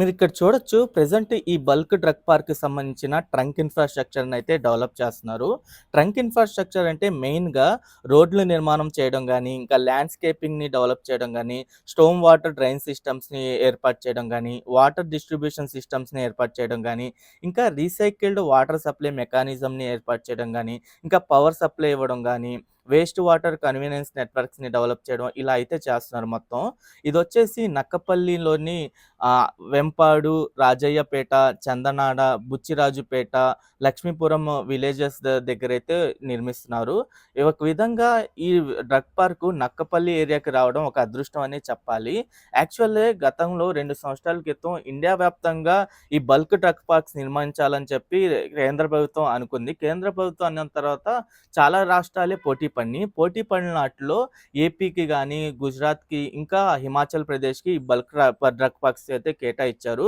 మీరు ఇక్కడ చూడొచ్చు ప్రెజెంట్ ఈ బల్క్ డ్రగ్ పార్క్ సంబంధించిన ట్రంక్ ఇన్ఫ్రాస్ట్రక్చర్ అయితే డెవలప్ చేస్తున్నారు. ట్రంక్ ఇన్ఫ్రాస్ట్రక్చర్ అంటే మెయిన్గా రోడ్లు నిర్మాణం చేయడం కానీ ఇంకా ల్యాండ్స్కేపింగ్ని డెవలప్ చేయడం కానీ స్టోమ్ వాటర్ డ్రైన్ సిస్టమ్స్ని ఏర్పాటు చేయడం కానీ వాటర్ డిస్ట్రిబ్యూషన్ సిస్టమ్స్ని ఏర్పాటు చేయడం కానీ ఇంకా రీసైకిల్డ్ వాటర్ సప్లై మెకానిజంని ఏర్పాటు చేయడం కానీ ఇంకా పవర్ సప్లై ఇవ్వడం కానీ వేస్ట్ వాటర్ కన్వీనియన్స్ నెట్వర్క్స్ని డెవలప్ చేయడం ఇలా అయితే చేస్తున్నారు మొత్తం. ఇది వచ్చేసి నక్కపల్లిలోని వెంపాడు రాజయ్యపేట చందనాడ బుచ్చిరాజుపేట లక్ష్మీపురం విలేజెస్ దగ్గర అయితే నిర్మిస్తున్నారు. ఈ ఒక విధంగా ఈ డ్రగ్ పార్కు నక్కపల్లి ఏరియాకి రావడం ఒక అదృష్టం అనే చెప్పాలి. యాక్చువల్లీ గతంలో రెండు సంవత్సరాల క్రితం ఇండియా వ్యాప్తంగా ఈ బల్క్ డ్రగ్ పార్క్స్ నిర్మించాలని చెప్పి కేంద్ర ప్రభుత్వం అనుకుంది. కేంద్ర ప్రభుత్వం అన్న తర్వాత చాలా రాష్ట్రాలే పోటీ పడినాయి పోటీ పడిన వాటిలో ఏపీకి కానీ గుజరాత్కి ఇంకా హిమాచల్ ప్రదేశ్కి బల్క్ డ్రగ్ పాక్స్ అయితే కేటాయించారు